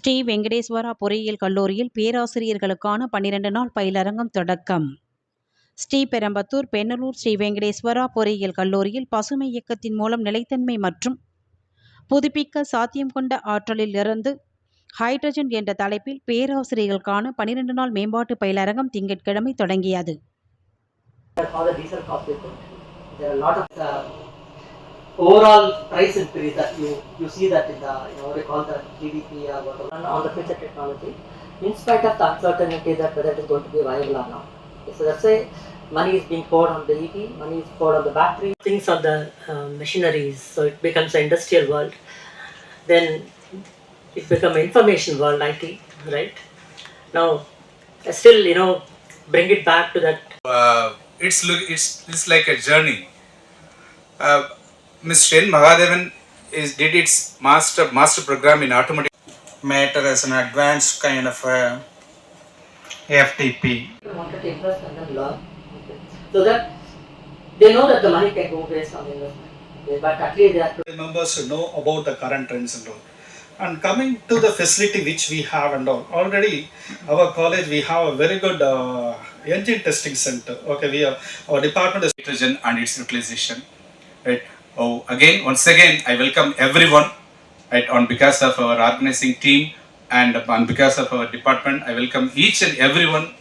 ஸ்ரீ வெங்கடேஸ்வரா பொறியியல் கல்லூரியில் பேராசிரியர்களுக்கான பன்னிரண்டு நாள் பயிலரங்கம் தொடக்கம். ஸ்ரீபெரும்பத்தூர் பெண்ணலூர் ஸ்ரீ வெங்கடேஸ்வரா பொறியியல் கல்லூரியில் பசுமை இயக்கத்தின் மூலம் நிலைத்தன்மை மற்றும் புதுப்பிக்க சாத்தியம் கொண்ட ஆற்றலில் இருந்து ஹைட்ரஜன் என்ற தலைப்பில் பேராசிரியர்களுக்கான பன்னிரண்டு நாள் மேம்பாட்டு பயிலரங்கம் திங்கட்கிழமை தொடங்கியது. Overall price increase that you you see that in the you know what they call the GDP or whatever and on the future technology, in spite of the uncertainty that whether it is going to be viable or not. So that's why money is being poured on the EV, money is poured on the battery, things on the uh, machineries. So it becomes an industrial world. Then it becomes information world, IT, right? Now, I still you know bring it back to that uh, it's look it's it's like a journey. Uh, Ms. Shen Mahadevan is did its master master program in automotive. matter as an advanced kind of a FTP. people wanted to invest and then learn. So that they know that the money can go based on the investment. But at least they have The members should know about the current trends and all. And coming to the facility which we have and all, already our college we have a very good uh, engine testing center. Okay, we have our department is Nitrogen and its utilization. Right. Oh, again, once again, I welcome everyone. On behalf of our organizing team and on behalf of our department, I welcome each and everyone